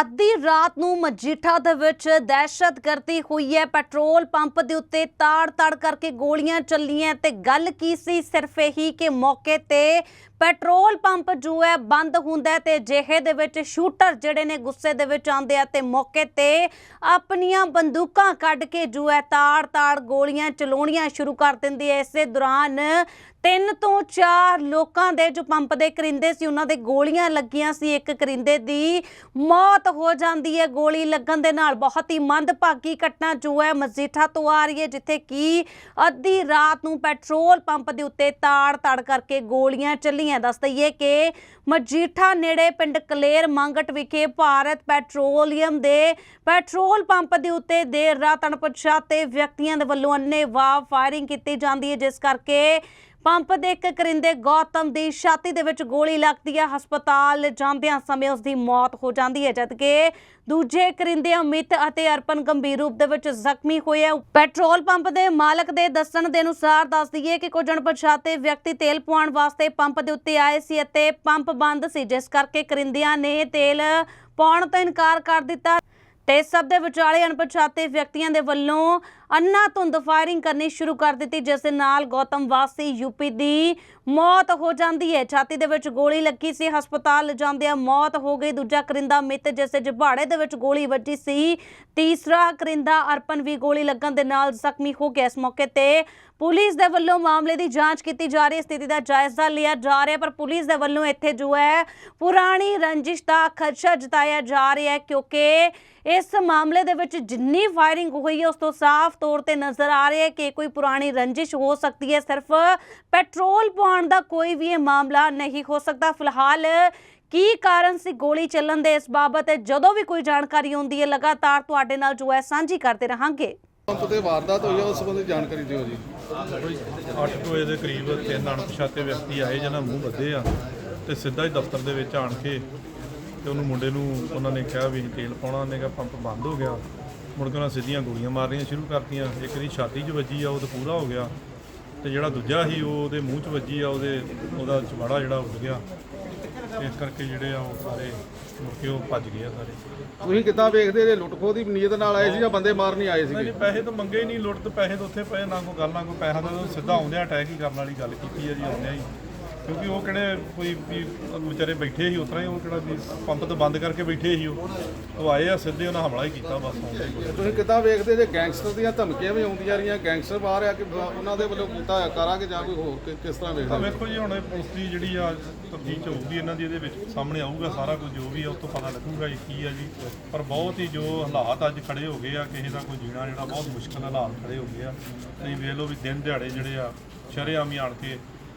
ਅੱਧੀ ਰਾਤ ਨੂੰ ਮਜੀਠਾ ਦੇ ਵਿੱਚ ਦਹਿਸ਼ਤਗਰਦੀ ਹੋਈ ਹੈ। ਪੈਟਰੋਲ ਪੰਪ ਦੇ ਉੱਤੇ ਤਾੜ-ਤਾੜ ਕਰਕੇ ਗੋਲੀਆਂ ਚੱਲੀਆਂ ਤੇ ਗੱਲ ਕੀ ਸੀ? ਸਿਰਫ ਇਹੀ ਕਿ ਮੌਕੇ ਤੇ ਪੈਟਰੋਲ ਪੰਪ ਜੋ ਹੈ ਬੰਦ ਹੁੰਦਾ ਹੈ ਤੇ ਜਿਹੇ ਦੇ ਵਿੱਚ ਸ਼ੂਟਰ ਜਿਹੜੇ ਨੇ ਗੁੱਸੇ ਦੇ ਵਿੱਚ ਆਉਂਦੇ ਆ ਤੇ ਮੌਕੇ ਤੇ ਆਪਣੀਆਂ ਬੰਦੂਕਾਂ ਕੱਢ ਕੇ ਜੋ ਹੈ ਤਾੜ-ਤਾੜ ਗੋਲੀਆਂ ਚਲਾਉਣੀਆਂ ਸ਼ੁਰੂ ਕਰ ਦਿੰਦੀ ਹੈ ਇਸੇ ਦੌਰਾਨ ਤਿੰਨ ਤੋਂ ਚਾਰ ਲੋਕਾਂ ਦੇ ਜੋ ਪੰਪ ਦੇ ਕਰਿੰਦੇ ਸੀ, ਉਹਨਾਂ ਦੇ ਗੋਲੀਆਂ ਲੱਗੀਆਂ ਸੀ। ਇੱਕ ਕਰਿੰਦੇ ਦੀ ਮੌਤ ਹੋ ਜਾਂਦੀ ਹੈ। ਗੋਲੀ ਲੱਗਣ ਦੇ ਨਾਲ ਬਹੁਤ ਹੀ ਮੰਦਭਾਗੀ ਘਟਨਾ ਜੋ ਹੈ ਮਜੀਠਾ ਤੋਂ ਆ ਰਹੀ ਹੈ, ਜਿੱਥੇ ਕਿ ਅੱਧੀ ਰਾਤ ਨੂੰ ਪੈਟਰੋਲ ਪੰਪ ਦੇ ਉੱਤੇ ਤਾੜ-ਤਾੜ ਕਰਕੇ ਗੋਲੀਆਂ ਚੱਲੀ ਚੱਲੀਆਂ ਦੱਸ ਦਈਏ ਕਿ ਮਜੀਠਾ ਨੇੜੇ ਪਿੰਡ ਕਲੇਰ ਮੰਗਟ ਵਿਖੇ ਭਾਰਤ ਪੈਟਰੋਲੀਅਮ ਦੇ ਪੈਟਰੋਲ ਪੰਪ ਦੇ ਉੱਤੇ ਦੇਰ ਰਾਤ ਅਣਪਛਾਤੇ ਵਿਅਕਤੀਆਂ ਦੇ ਵੱਲੋਂ ਅੰਨ੍ਹੇਵਾਹ ਫਾਇਰਿੰਗ ਕੀਤੀ ਜਾਂਦੀ ਹੈ, ਜਿਸ ਕਰਕੇ ਪੰਪ ਦੇ ਇੱਕ ਕਰਿੰਦੇ ਗੌਤਮ ਦੀ ਛਾਤੀ ਦੇ ਵਿੱਚ ਗੋਲੀ ਲੱਗਦੀ ਹੈ ਹਸਪਤਾਲ ਜਾਂਦਿਆਂ ਸਮੇਂ ਉਸ ਦੀ ਮੌਤ ਹੋ ਜਾਂਦੀ ਹੈ, ਜਦਕਿ ਦੂਜੇ ਕਰਿੰਦੇ ਅਮਿਤ ਅਤੇ ਅਰਪਨ ਗੰਭੀਰ ਰੂਪ ਦੇ ਵਿੱਚ ਜ਼ਖਮੀ ਹੋਏ ਆ। ਪੈਟਰੋਲ ਪੰਪ ਦੇ ਮਾਲਕ ਦੇ ਦੱਸਣ ਦੇ ਅਨੁਸਾਰ ਦੱਸ ਦਈਏ ਕਿ ਕੁਝ ਅਣਪਛਾਤੇ ਵਿਅਕਤੀ ਤੇਲ ਪਵਾਉਣ ਵਾਸਤੇ ਪੰਪ ਦੇ ਉੱਤੇ ਆਏ ਸੀ ਅਤੇ ਪੰਪ ਬੰਦ ਸੀ, ਜਿਸ ਕਰਕੇ ਕਰਿੰਦਿਆਂ ਨੇ ਤੇਲ ਪਾਉਣ ਤੋਂ ਇਨਕਾਰ ਕਰ ਦਿੱਤਾ। ਤੇ ਸਭ ਦੇ ਵਿਚਾਲੇ ਅਣਪਛਾਤੇ ਵਿਅਕਤੀਆਂ ਦੇ ਵੱਲੋਂ ਅੰਨਾ ਧੁੰਦ ਫਾਇਰਿੰਗ ਕਰਨੀ ਸ਼ੁਰੂ ਕਰ ਦਿੱਤੀ, ਜਿਸ ਦੇ ਨਾਲ ਗੌਤਮ ਵਾਸੀ ਯੂਪੀ ਦੀ ਮੌਤ ਹੋ ਜਾਂਦੀ ਹੈ। ਛਾਤੀ ਦੇ ਵਿੱਚ ਗੋਲੀ ਲੱਗੀ ਸੀ, ਹਸਪਤਾਲ ਲਿਜਾਂਦਿਆਂ ਮੌਤ ਹੋ ਗਈ। ਦੂਜਾ ਕਰਿੰਦਾ ਮਿੱਤ, ਜਿਸ ਦੇ ਜਬਾੜੇ ਦੇ ਵਿੱਚ ਗੋਲੀ ਵੱਜੀ ਸੀ। ਤੀਸਰਾ ਕਰਿੰਦਾ ਅਰਪਨ ਵੀ ਗੋਲੀ ਲੱਗਣ ਦੇ ਨਾਲ ਜ਼ਖਮੀ ਹੋ ਗਿਆ। ਇਸ ਮੌਕੇ ਤੇ ਪੁਲਿਸ ਦੇ ਵੱਲੋਂ ਮਾਮਲੇ ਦੀ ਜਾਂਚ ਕੀਤੀ ਜਾ ਰਹੀ ਹੈ। ਸਥਿਤੀ ਦਾ ਜਾਇਜ਼ਾ ਲਿਆ ਜਾ ਰਿਹਾ ਪਰ ਪੁਲਿਸ ਦੇ ਵੱਲੋਂ ਇੱਥੇ ਜੋ ਹੈ, ਪੁਰਾਣੀ ਰੰਜਿਸ਼ ਦਾ ਖਦਸ਼ਾ ਜਤਾਇਆ ਜਾ ਰਿਹਾ ਹੈ, ਕਿਉਂਕਿ ਇਸ ਮਾਮਲੇ ਦੇ ਵਿੱਚ ਜਿੰਨੀ ਫਾਇਰਿੰਗ ਹੋਈ ਹੈ, ਉਸ ਤੋਂ ਸਾਫ਼ ਤੌਰ ਤੇ ਨਜ਼ਰ ਆ ਰਿਹਾ ਹੈ ਕਿ ਕੋਈ ਪੁਰਾਣੀ ਰੰਜਿਸ਼ ਹੋ ਸਕਦੀ ਹੈ। ਸਿਰਫ ਪੈਟਰੋਲ ਪਾਉਣ ਦਾ ਕੋਈ ਵੀ ਇਹ ਮਾਮਲਾ ਨਹੀਂ ਹੋ ਸਕਦਾ। ਫਿਲਹਾਲ ਕੀ ਕਾਰਨ ਸੀ ਗੋਲੀ ਚੱਲਣ ਦੇ ਇਸ ਬਾਬਤ? ਜਦੋਂ ਵੀ ਕੋਈ ਜਾਣਕਾਰੀ ਹੁੰਦੀ ਹੈ ਲਗਾਤਾਰ ਤੁਹਾਡੇ ਨਾਲ ਜੋ ਹੈ ਸਾਂਝੀ ਕਰਦੇ ਰਹਾਂਗੇ। ਪੰਪ ਤੇ ਵਾਰਦਾਤ ਹੋਈ ਆ ਉਸ ਸੰਬੰਧੀ ਜਾਣਕਾਰੀ ਦਿਓ ਜੀ। ਕੋਈ 8 ਵਜੇ ਦੇ ਕਰੀਬ ਤਿੰਨ ਅਣਪਛਾਤੇ ਵਿਅਕਤੀ ਆਏ ਜਿਹਨਾਂ ਮੂੰਹ ਬੱਧੇ ਆ ਤੇ ਸਿੱਧਾ ਹੀ ਦਫ਼ਤਰ ਦੇ ਵਿੱਚ ਆਣ ਕੇ ਤੇ ਉਹਨੂੰ ਮੁੰਡੇ ਨੂੰ ਉਹਨਾਂ ਨੇ ਕਿਹਾ ਵੀ ਤੇਲ ਪਾਉਣਾ ਉਹਨੇ ਕਿਹਾ ਪੰਪ ਬੰਦ ਹੋ ਗਿਆ। ਮੁੜ ਕੇ ਉਹਨਾਂ ਸਿੱਧੀਆਂ ਗੋਲੀਆਂ ਮਾਰਨੀਆਂ ਸ਼ੁਰੂ ਕਰਤੀਆਂ। ਇੱਕ ਦੀ ਛਾਤੀ 'ਚ ਵੱਜੀ ਆ ਉਹ ਤਾਂ ਪੂਰਾ ਹੋ ਗਿਆ। ਤੇ ਜਿਹੜਾ ਦੂਜਾ ਸੀ ਉਹ ਉਹਦੇ ਮੂੰਹ 'ਚ ਵੱਜੀ ਆ ਉਹਦੇ ਉਹਦਾ ਚਵਾੜਾ ਜਿਹੜਾ ਉੱਡ ਗਿਆ। ਇਸ ਕਰਕੇ ਜਿਹੜੇ ਆ ਉਹ ਸਾਰੇ ਮੁੜ ਕੇ ਉਹ ਭੱਜ ਗਏ ਆ ਸਾਰੇ। ਤੁਸੀਂ ਕਿੱਦਾਂ ਵੇਖਦੇ ਜੇ ਲੁੱਟ ਖੋਹ ਦੀ ਨੀਅਤ ਨਾਲ ਆਏ ਸੀ ਜਾਂ ਬੰਦੇ ਮਾਰਨ ਹੀ ਆਏ ਸੀਗੇ ਨਹੀਂ ਪੈਸੇ ਤਾਂ ਮੰਗੇ ਹੀ ਨਹੀਂ ਲੁੱਟ ਤੇ ਪੈਸੇ ਤਾਂ ਉੱਥੇ ਪਏ ਨਾ ਕੋਈ ਗੱਲ ਨਾ ਕੋਈ ਪੈਸਾ ਦਾ ਉਹ ਸਿੱਧਾ ਆਉਂਦਿਆਂ ਅਟੈਕ ਹੀ ਕਰਨ ਵਾਲੀ ਗੱਲ ਕੀਤੀ ਹੈ ਜੀ ਆਉਂਦਿਆਂ ਹੀ। ਕਿਉਂਕਿ ਉਹ ਕਿਹੜੇ ਕੋਈ ਵੀ ਵਿਚਾਰੇ ਬੈਠੇ ਸੀ ਉਤਰਾ ਹੀ ਉਹ ਕਿਹੜਾ ਵੀ ਪੰਪ ਤੋਂ ਬੰਦ ਕਰਕੇ ਬੈਠੇ ਸੀ ਉਹ। ਉਹ ਆਏ ਆ ਸਿੱਧੇ ਉਹਨਾਂ ਹਮਲਾ ਹੀ ਕੀਤਾ ਬਸ ਆਉਂਦੇ ਹੀ ਤੁਸੀਂ ਕਿੱਦਾਂ ਵੇਖਦੇ ਜੇ ਗੈਂਗਸਟਰ ਦੀਆਂ ਧਮਕੀਆਂ ਵੀ ਆਉਂਦੀਆਂ ਰਹੀਆਂ ਗੈਂਗਸਟਰ ਬਾਹਰ ਆ ਕੇ ਉਹਨਾਂ ਦੇ ਵੱਲੋਂ ਕੀਤਾ ਹੋਇਆ ਕਰਾਂਗੇ ਜਾਂ ਕੋਈ ਹੋਰ ਕਿ- ਕਿਸ ਤਰ੍ਹਾਂ ਤਾਂ ਵੇਖਦੇ ਵੇਖੋ ਜੀ ਹੁਣ ਇਹ ਪੁਲਿਸ ਦੀ ਜਿਹੜੀ ਆ ਤਫਤੀਸ਼ ਹੋਊਗੀ ਇਹਨਾਂ ਦੀ ਇਹਦੇ ਵਿੱਚ ਸਾਹਮਣੇ ਆਊਗਾ ਸਾਰਾ ਕੁਝ ਜੋ ਵੀ ਆ ਉਸ ਤੋਂ ਪਤਾ ਲੱਗੂਗਾ ਜੀ ਕੀ ਆ ਜੀ। ਪਰ ਬਹੁਤ ਹੀ ਜੋ ਹਾਲਾਤ ਅੱਜ ਖੜੇ ਹੋ ਗਏ ਆ ਕਿਸੇ ਦਾ ਕੋਈ ਜੀਣਾ ਜਿਹੜਾ ਬਹੁਤ ਮੁਸ਼ਕਲ ਹਾਲਾਤ ਖੜੇ ਹੋ ਗਏ ਆ। ਤੁਸੀਂ ਵੇਖ ਲਓ ਵੀ ਦਿਨ ਦਿਹਾੜੇ ਜਿਹੜੇ ਆ ਸ਼ਰੇਆਮ ਹੀ ਆਣ ਕੇ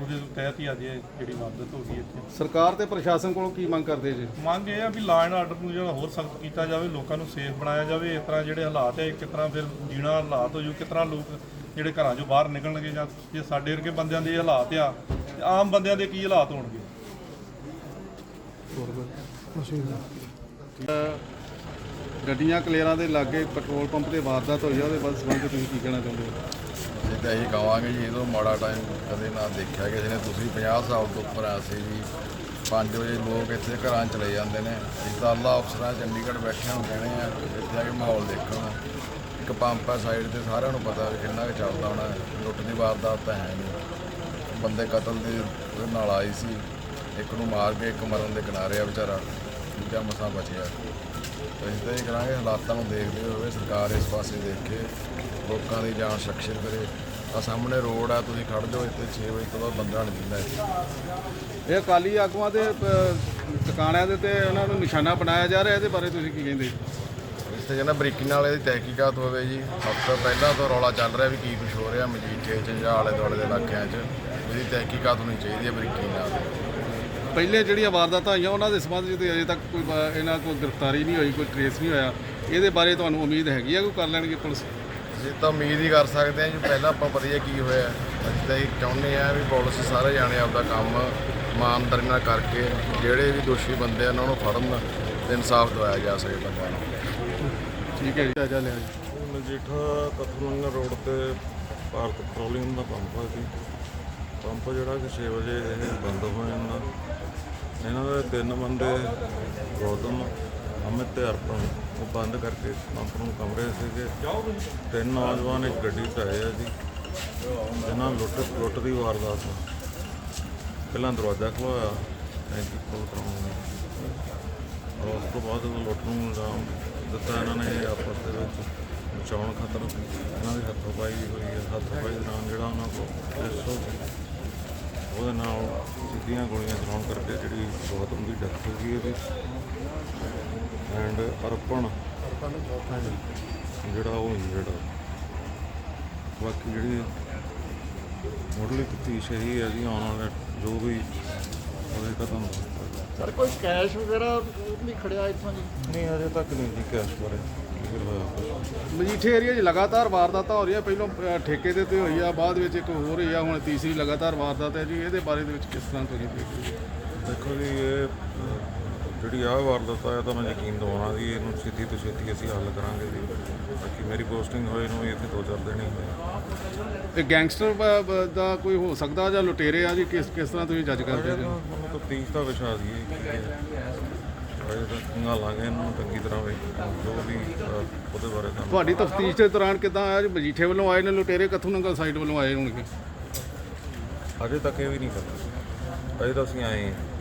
ਉਹਦੇ ਤਹਿਤ ਹੀ ਅੱਜ ਇਹ ਜਿਹੜੀ ਮਦਦ ਹੋ ਗਈ ਇੱਥੇ। ਸਰਕਾਰ ਤੇ ਪ੍ਰਸ਼ਾਸਨ ਕੋਲੋਂ ਕੀ ਮੰਗ ਕਰਦੇ ਜੀ? ਮੰਗ ਇਹ ਆ ਵੀ ਲਾਅ ਐਂਡ ਆਰਡਰ ਨੂੰ ਜਿਹੜਾ ਹੋਰ ਸਖਤ ਕੀਤਾ ਜਾਵੇ ਲੋਕਾਂ ਨੂੰ ਸੇਫ ਬਣਾਇਆ ਜਾਵੇ ਇਸ ਤਰ੍ਹਾਂ ਜਿਹੜੇ ਹਾਲਾਤ ਹੈ ਕਿਸ ਤਰ੍ਹਾਂ ਫਿਰ ਜੀਣਾ ਹਾਲਾਤ ਹੋ ਜੂ ਕਿਸ ਤਰ੍ਹਾਂ ਲੋਕ ਜਿਹੜੇ ਘਰਾਂ ਚੋਂ ਬਾਹਰ ਨਿਕਲਣਗੇ ਜਾਂ ਜੇ ਸਾਡੇ ਵਰਗੇ ਬੰਦਿਆਂ ਦੇ ਹਾਲਾਤ ਆ ਤੇ ਆਮ ਬੰਦਿਆਂ ਦੇ ਕੀ ਹਾਲਾਤ ਹੋਣਗੇ? ਗੱਡੀਆਂ ਕਲੇਰਾਂ ਦੇ ਲਾਗੇ ਪੈਟਰੋਲ ਪੰਪ ਤੇ ਵਾਰਦਾਤ ਹੋਈ ਆ ਉਹਦੇ ਬਾਰੇ ਸੰਬੰਧ ਤੁਸੀਂ ਕੀ ਕਹਿਣਾ ਚਾਹੁੰਦੇ ਹੋ? ਤਾਂ ਅਸੀਂ ਕਹਾਂਗੇ ਜੀ ਇਹ ਤੋਂ ਮਾੜਾ ਟਾਈਮ ਕਦੇ ਨਾ ਦੇਖਿਆ ਕਿਸੇ ਨੇ। ਤੁਸੀਂ 50 ਸਾਲ ਤੋਂ ਉੱਪਰ ਆ ਸੀ ਜੀ। 5 ਵਜੇ ਲੋਕ ਇੱਥੇ ਘਰਾਂ ਚਲੇ ਜਾਂਦੇ ਨੇ। ਅਸੀਂ ਤਾਂ ਅੱਲਾ ਅਫਸਰਾਂ ਚੰਡੀਗੜ੍ਹ ਬੈਠਿਆਂ ਨੂੰ ਕਹਿੰਦੇ ਆ, ਇੱਥੇ ਆ ਕੇ ਮਾਹੌਲ ਦੇਖਣ ਇੱਕ ਪੰਪ ਆ ਸਾਈਡ ਤੇ, ਸਾਰਿਆਂ ਨੂੰ ਪਤਾ ਵੀ ਕਿੰਨਾ ਕੁ ਚੱਲਦਾ ਹੋਣਾ। ਲੁੱਟ ਦੀ ਵਾਰਦਾਤ ਤਾਂ ਹੈ ਨਹੀਂ। ਬੰਦੇ ਕਤਲ ਦੇ ਨਾਲ ਆਈ ਸੀ। ਇੱਕ ਨੂੰ ਮਾਰ ਕੇ, ਇੱਕ ਮਰਨ ਦੇ ਕਿਨਾਰੇ ਆ ਵਿਚਾਰਾ। ਦੂਜਾ ਮਸਾਂ ਬਚਿਆ। ਤਾਂ ਅਸੀਂ ਤਾਂ ਇਹ ਕਰਾਂਗੇ, ਹਾਲਾਤਾਂ ਨੂੰ ਦੇਖਦੇ ਹੋਏ ਸਰਕਾਰ ਇਸ ਪਾਸੇ ਦੇਖ। ਕੇ ਲੋਕਾਂ ਦੀ ਜਾਨ ਸੁਰੱਖਿਅਤ ਕਰੇ। ਆ ਸਾਹਮਣੇ ਰੋਡ ਆ ਤੁਸੀਂ ਖੜ ਜਾਓ ਇੱਥੇ 6 ਵਜੇ ਤੋਂ ਬਾਅਦ ਬੰਦਾ ਨਹੀਂ ਦਿੰਦਾ ਇੱਥੇ। ਇਹ ਅਕਾਲੀ ਆਗੂਆਂ ਦੇ ਅ, ਟਿਕਾਣਿਆਂ ਦੇ ਤੇ ਉਹਨਾਂ ਨੂੰ ਨਿਸ਼ਾਨਾ ਬਣਾਇਆ ਜਾ ਰਿਹਾ ਇਹਦੇ ਬਾਰੇ ਤੁਸੀਂ ਕੀ ਕਹਿੰਦੇ? ਇਸ ਤੇ ਕਹਿੰਦਾ ਬਰੀਕੀ ਨਾਲ ਇਹਦੀ ਤਹਿਕੀਕਾਤ ਹੋਵੇ ਜੀ। ਸਭ ਤੋਂ ਪਹਿਲਾਂ ਤੋਂ ਰੌਲਾ ਚੱਲ ਰਿਹਾ ਵੀ ਕੀ ਕੁਝ ਹੋ ਰਿਹਾ ਮਜੀਠੇ 'ਚ ਜਾਂ ਆਲੇ ਦੁਆਲੇ ਦੇ ਇਲਾਕਿਆਂ 'ਚ। ਇਹਦੀ ਤਹਿਕੀਕਾਤ ਹੋਣੀ ਚਾਹੀਦੀ ਹੈ ਬਰੀਕੀ ਨਾਲ। ਪਹਿਲੇ ਜਿਹੜੀਆਂ ਵਾਰਦਾਤਾਂ ਹੋਈਆਂ ਉਹਨਾਂ ਦੇ ਸੰਬੰਧ ਵਿੱਚ ਤੇ ਅਜੇ ਤੱਕ ਕੋਈ ਬ- ਇਹਨਾਂ ਕੋਲ ਗ੍ਰਿਫਤਾਰੀ ਨਹੀਂ ਹੋਈ ਕੋਈ ਟ੍ਰੇਸ ਨਹੀਂ ਹੋਇਆ। ਇਹਦੇ ਬਾਰੇ ਤੁਹਾਨੂੰ ਉਮੀਦ ਹੈਗੀ ਆ ਕੋਈ ਕਰ ਲੈਣਗੇ ਪੁਲਿਸ? ਅਸੀਂ ਤਾਂ ਉਮੀਦ ਹੀ ਕਰ ਸਕਦੇ ਹਾਂ ਜੀ ਪਹਿਲਾਂ ਆਪਾਂ ਵਧੀਆ ਕੀ ਹੋਇਆ। ਅਸੀਂ ਤਾਂ ਇਹ ਚਾਹੁੰਦੇ ਆ ਵੀ ਪੁਲਿਸ ਸਾਰੇ ਜਾਣੇ ਆਪਦਾ ਕੰਮ ਇਮਾਨਦਾਰੀ ਨਾਲ ਕਰਕੇ ਜਿਹੜੇ ਵੀ ਦੋਸ਼ੀ ਬੰਦੇ ਆ ਉਹਨਾਂ ਨੂੰ ਫੜਨ ਤੇ ਇਨਸਾਫ ਦਿਵਾਇਆ ਜਾ ਸਕੇ ਬੰਦਿਆਂ ਨੂੰ। ਠੀਕ ਹੈ ਜੀ। ਜਾ ਲਿਆ ਜੀ। ਮਜੀਠਾ ਕਥਲੰਗਾ ਰੋਡ ਤੇ ਭਾਰਤ ਪੈਟਰੋਲੀਅਮ ਦਾ ਪੰਪ ਹੈ ਜੀ। ਪੰਪ ਜਿਹੜਾ ਕਿ 6 ਵਜੇ ਇਹ ਬੰਦ ਹੋ ਜਾਂਦਾ ਇਹਨਾਂ ਦੇ ਤਿੰਨ ਬੰਦੇ ਗੌਤਮ ਅਮਿਤ ਤੇ ਅਰਪਣ ਉਹ ਬੰਦ ਕਰਕੇ ਪੰਪ ਨੂੰ ਕਮਰੇ ਸੀਗੇ। ਤਿੰਨ ਨੌਜਵਾਨ ਇੱਕ ਗੱਡੀ 'ਚ ਆਏ ਆ ਜੀ। ਜਿਨ੍ਹਾਂ ਲੁੱਟ ਲੁੱਟ ਦੀ ਵਾਰਦਾਤ ਪਹਿਲਾਂ ਦਰਵਾਜ਼ਾ ਖੋਇਆ ਟੈਂਕੀ ਖੋਲ ਕਰਾਉਂਦੇ ਔਰ ਉਸ ਤੋਂ ਬਾਅਦ ਜਦੋਂ ਲੁੱਟ ਨੂੰ ਅੰਜਾਮ ਦਿੱਤਾ ਇਹਨਾਂ ਨੇ, ਆਪਸ ਦੇ ਵਿੱਚ ਬਚਾਉਣ ਖਾਤਰ ਇਹਨਾਂ ਦੀ ਹੱਥੋਂ ਪਾਈ ਹੋਈ ਹੈ ਹੱਥੋਂ ਪਾਈ ਨਾਲ ਜਿਹੜਾ ਉਹਨਾਂ ਕੋਲ ਪਿਸਤੌਲ ਸੀ, ਉਹਦੇ ਨਾਲ ਸਿੱਧੀਆਂ ਗੋਲੀਆਂ ਚਲਾਉਣ ਕਰਕੇ ਜਿਹੜੀ ਬਹੁਤ ਦੀ ਡੈਥ ਹੋ ਗਈ ਉਹਦੀ। ਐਂਡ ਅਰਪਣ। ਜਿਹੜਾ ਉਹ ਇੰਜਰਡ ਬਾਕੀ ਜਿਹੜੀ ਮੁੱਢਲੀ ਤਫਤੀਸ਼ ਇਹੀ ਹੈ ਜੀ ਆਉਣ ਵਾਲੇ ਜੋ ਵੀ ਉਹਦੇ ਕਦਮ ਸਰ ਕੋਈ ਕੈਸ਼ ਵਗੈਰਾ ਨਹੀਂ ਖੜਿਆ ਇੱਥੋਂ ਜੀ? ਨਹੀਂ ਅਜੇ ਤੱਕ ਨਹੀਂ ਜੀ ਕੈਸ਼ ਬਾਰੇ। ਮਜੀਠੇ ਏਰੀਆ 'ਚ ਲਗਾਤਾਰ ਵਾਰਦਾਤਾਂ ਹੋ ਰਹੀਆਂ। ਪਹਿਲਾਂ ਠੇਕੇ ਦੇ ਤੇ ਹੋਈ ਆ ਬਾਅਦ ਵਿੱਚ ਇੱਕ ਹੋਰ ਹੋਈ ਆ ਹੁਣ ਤੀਸਰੀ ਲਗਾਤਾਰ ਵਾਰਦਾਤ ਹੈ ਜੀ। ਇਹਦੇ ਬਾਰੇ ਦੇ ਵਿੱਚ ਕਿਸ ਤਰ੍ਹਾਂ ਤੁਸੀਂ ਦੇਖਦੇ ਹੋ? ਦੇਖੋ ਜੀ ਇਹ ਜਿਹੜੀ ਆਹ ਵਾਰਦਾਤ ਆ ਤਾਂ ਮੈਂ ਯਕੀਨ ਦਵਾਉਣਾ ਜੀ ਇਹਨੂੰ ਛੇਤੀ ਤੋਂ ਛੇਤੀ ਅਸੀਂ ਹੱਲ ਕਰਾਂਗੇ ਜੀ। ਬਾਕੀ ਮੇਰੀ ਪੋਸਟਿੰਗ ਹੋਏ ਨੂੰ ਇੱਥੇ ਦੋ ਚਾਰ ਦਿਨ ਹੀ ਹੋਏ। ਇਹ ਗੈਂਗਸਟਰ ਬ- ਬ- ਦਾ ਕੋਈ ਹੋ ਸਕਦਾ ਜਾਂ ਲੁਟੇਰੇ ਆ ਜੀ? ਕਿਸ ਕਿਸ ਤਰ੍ਹਾਂ ਤੁਸੀਂ ਜੱਜ ਕਰਦੇ ਅਜੇ ਹੋ? ਤਾਂ ਮੈਨੂੰ ਤਫਤੀਸ਼ ਦਾ ਵਿਸ਼ਾ ਜੀ। ਅਜੇ ਤਾਂ ਖੰਗਾਲਾਂਗੇ ਇਹਨੂੰ ਚੰਗੀ ਤਰ੍ਹਾਂ ਵੀ। ਜੋ ਵੀ ਅਹ, ਉਹਦੇ ਬਾਰੇ ਤੁਹਾਨੂੰ ਤੁਹਾਡੀ ਤਫਤੀਸ਼ ਦੇ ਦੌਰਾਨ ਕਿਦਾਂ ਆਇਆ ਜੀ? ਮਜੀਠੇ ਵੱਲੋਂ ਆਏ ਨੇ ਲੁਟੇਰੇ? ਕਿੱਥੋਂ ਨੰਗਲ ਸਾਈਡ ਵੱਲੋਂ ਆਏ ਹੋਣਗੇ? ਅਜੇ ਤੱਕ ਇਹ ਵੀ ਨਹੀਂ ਪਤਾ। ਅਜੇ ਤਾਂ ਅਸੀਂ ਆਏ ਹਾਂ।